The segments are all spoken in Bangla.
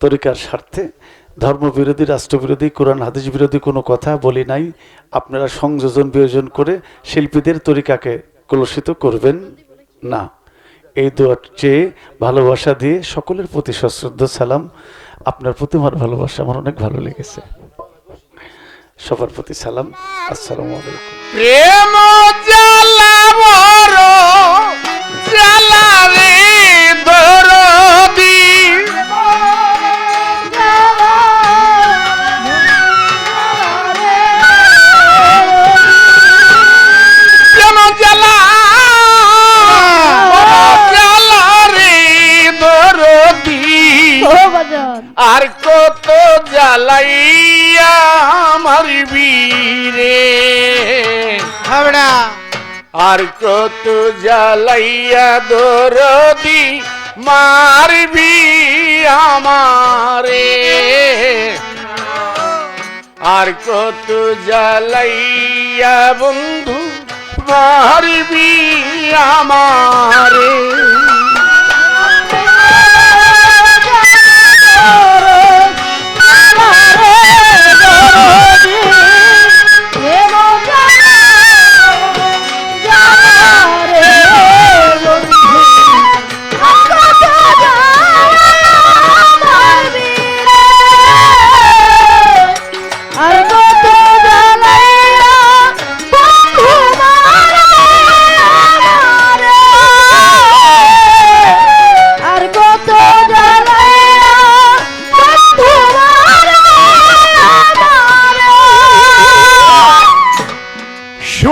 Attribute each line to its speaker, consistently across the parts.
Speaker 1: তরিকার স্বার্থে ধর্মবিরোধী, রাষ্ট্রবিরোধী, কোরআন হাদিস বিরোধী কোনো কথা বলি নাই। আপনারা সংযোজন, বিয়োজন করে শিল্পীদের তরিকাকে কলুষিত করবেন না। এই দোয়ার চেয়ে ভালোবাসা দিয়ে সকলের প্রতি সশ্রদ্ধ, সালাম। আপনার প্রতি আমার ভালোবাসা, আমার অনেক ভালো লেগেছে। সবার প্রতি সালাম। আসসালামু আলাইকুম।
Speaker 2: আর কত জ্বালাইয়া আমার বীরে।
Speaker 3: হাবড়া।
Speaker 2: আর কত জ্বালাইয়া দরদি মারবি আমারে। আর কত জ্বালাইয়া বন্ধু মারবি আমারে।
Speaker 4: আর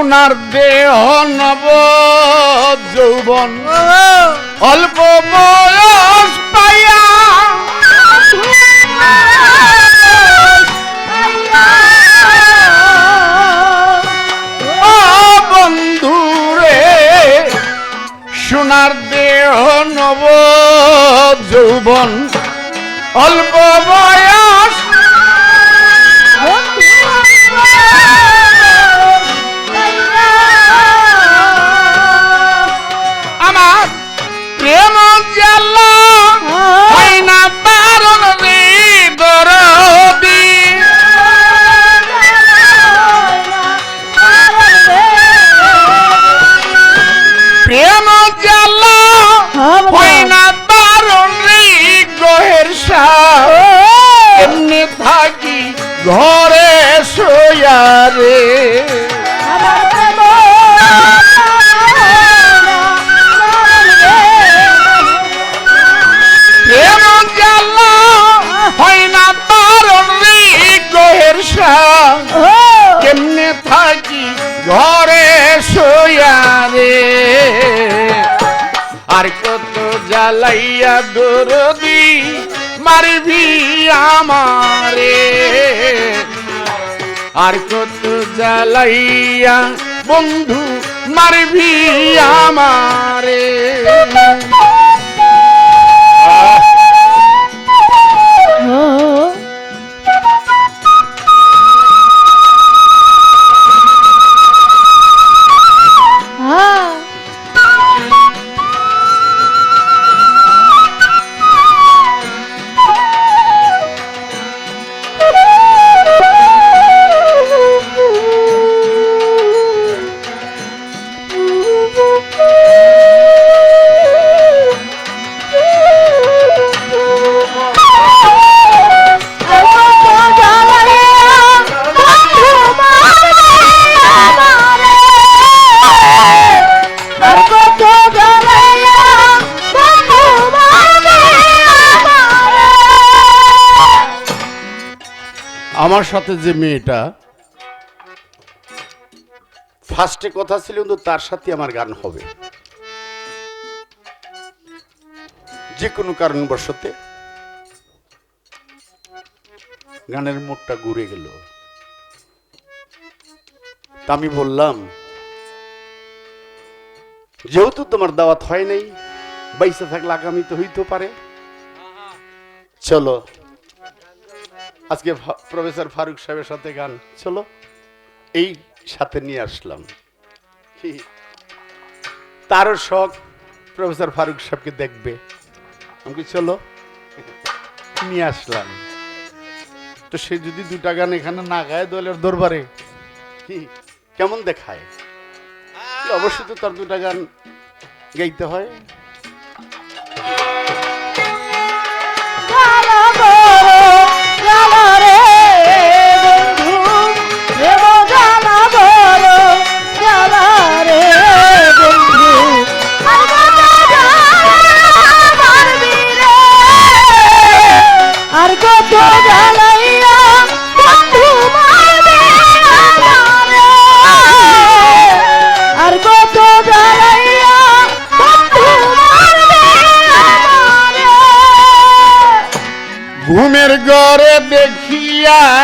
Speaker 2: সোনার দেহ নব যৌবন। অল্প বয়স পাইয়া ও বন্ধু রে সোনার দেহ নব যৌবন। অল্প বয়স প্রেম জ্বালা হয় না বারণ রে সাহ এমনি থাকি ঘরে রে? জ্বালাইয়া দরদি মারবি আমারে। আর কত জালাইয়া বন্ধু মারবি আমারে। আমার সাথে যে মেয়েটা ফার্স্টে কথা ছিল কিন্তু তার সাথে আমার গান হবে। যে কোনো কারণবশতে গানের মোড়টা ঘুরে গেল। তা আমি বললাম, যেহেতু তোমার দাওয়াত হয় নাই, বাইসে থাকলে আগামী তো হইতে পারে। চলো আজকে প্রফেসর ফারুক সাহেবের সাথে গান। চলো এই সাথে নিয়ে আসলাম। তারও শখ প্রফেসর ফারুক সাহেবকে দেখবে। আমি চলো নিয়ে আসলাম। তো সে যদি দুটা গান এখানে না গায় দলের দরবারে। কি কেমন দেখায়? অবশ্যই তো তার দুটা গান গাইতে হয়।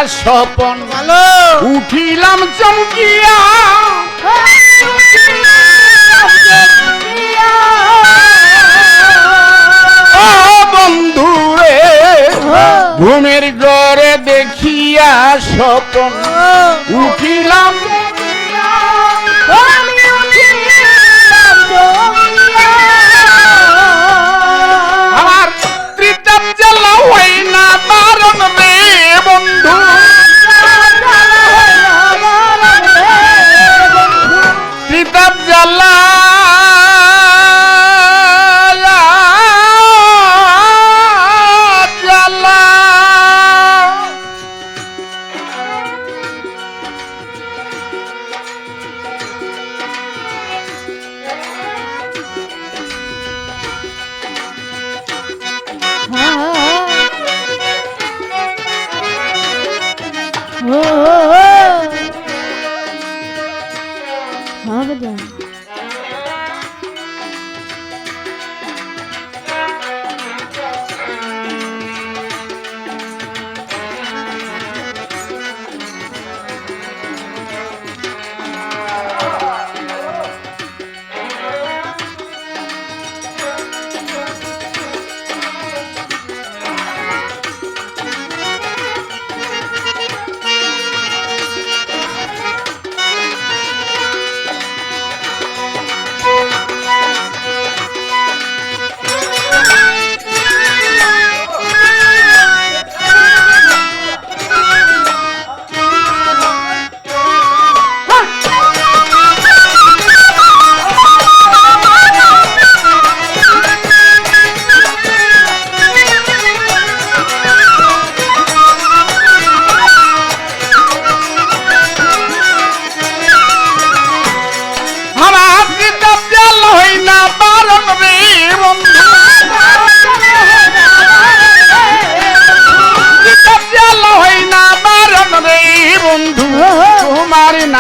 Speaker 2: দেখিয়া স্বপন। উঠিলাম চমকিয়া। ও বন্ধু রে ঘুমের ঘরে দেখিয়া স্বপন। উঠিলাম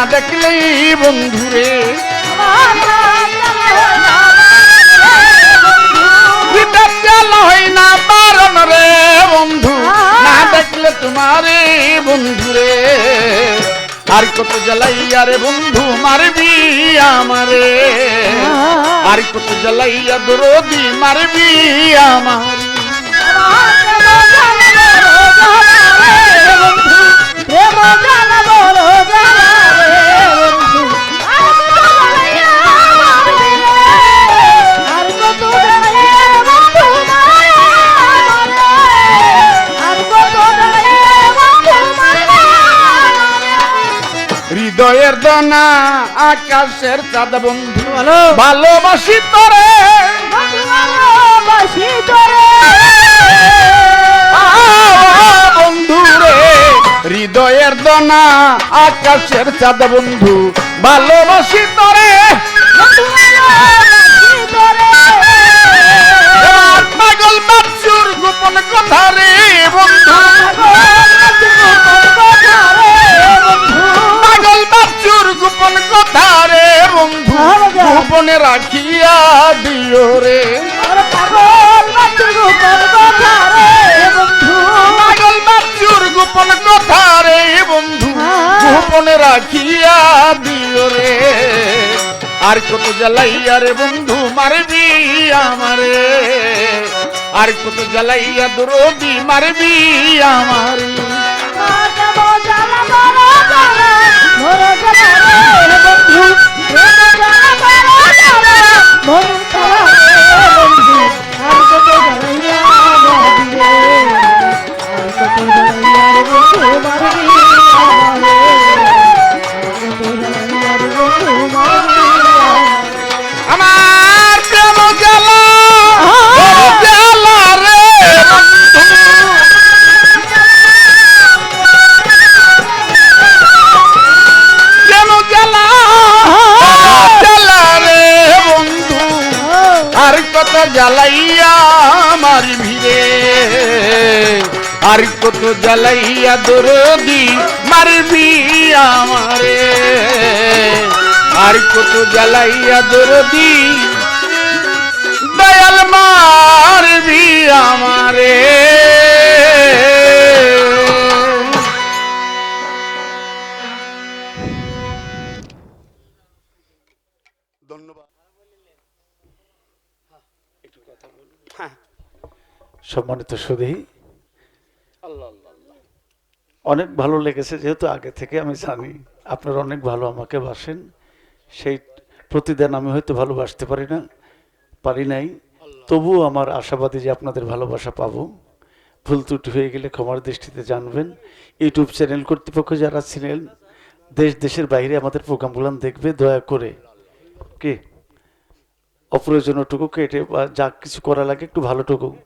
Speaker 2: না দেখলেই বন্ধু রে ত্রিতাপ হয় না বারণ রে বন্ধু। না দেখলে তোমারে বন্ধু রে আর কত জ্বালাইয়া রে বন্ধু, মারবি আমারে। আর কত জ্বালাইয়া দরদি, মারবি আমার। দানা আকাশের চাঁদ বন্ধু। ভালোবাসি তোরে।
Speaker 4: ভালোবাসি তোরে।
Speaker 2: বন্ধু রে হৃদয়ের দানা আকাশের চাঁদ বন্ধু। ভালোবাসি তোরে।
Speaker 4: ভালোবাসি তোরে।
Speaker 2: পাগল বাচ্চুর গোপন কথা রে বন্ধু। রাখিয়া দিও রে। গোপন কথা রে। বন্ধু গোপনে রাখিয়া দিও রে। আর কত জ্বালাইয়া রে বন্ধু মারবি আমারে। আর কত জ্বালাইয়া দ্রোবি মারবি আমারে।
Speaker 4: বন্ধু বন্ধু তারা বন্ধু
Speaker 2: আর কত বড় জ্বালাইয়া আমার ভিড়ে। আর কত জ্বালাইয়া দরদি মারবি আমারে। আর কত জ্বালাইয়া দরদি দয়াল মারবি আমার
Speaker 1: সম্মানিত সুধী।
Speaker 3: আল্লাহ আল্লাহ আল্লাহ।
Speaker 1: অনেক ভালো লেগেছে যেহেতু আগে থেকে আমি জানি আপনারা অনেক ভালো আমাকে বাসেন। সেই প্রতিদান আমি হয়তো ভালোবাসতে পারি না পারি নাই। তবুও আমার আশাবাদী যে আপনাদের ভালোবাসা পাবো। ভুল ত্রুটি হয়ে গেলে ক্ষমার দৃষ্টিতে জানবেন। ইউটিউব চ্যানেল কর্তৃপক্ষ যারা ছিলেন দেশ দেশের বাইরে আমাদের প্রোগ্রামগুলো দেখবে দয়া করে। কি? অপ্রয়োজনীয়টুকু কেটে বা যা কিছু করা লাগে একটু ভালোটুকু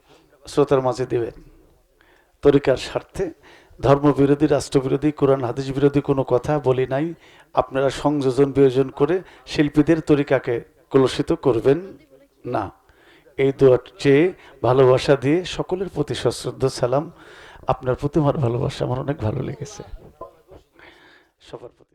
Speaker 1: শ্রোতার মাঝে দেবেন তরিকার স্বার্থে ধর্মবিরোধী, রাষ্ট্রবিরোধী, কোরআন হাদিস বিরোধী কোনো কথা বলি নাই। আপনারা সংযোজন, বিয়োজন করে শিল্পীদের তরিকাকে কলুষিত করবেন না। এই দোয়ার চেয়ে ভালোবাসা দিয়ে সকলের প্রতি সশ্রদ্ধ সালাম। আপনার প্রতি আমার ভালোবাসা আমার অনেক ভালো লেগেছে। সবার প্রতি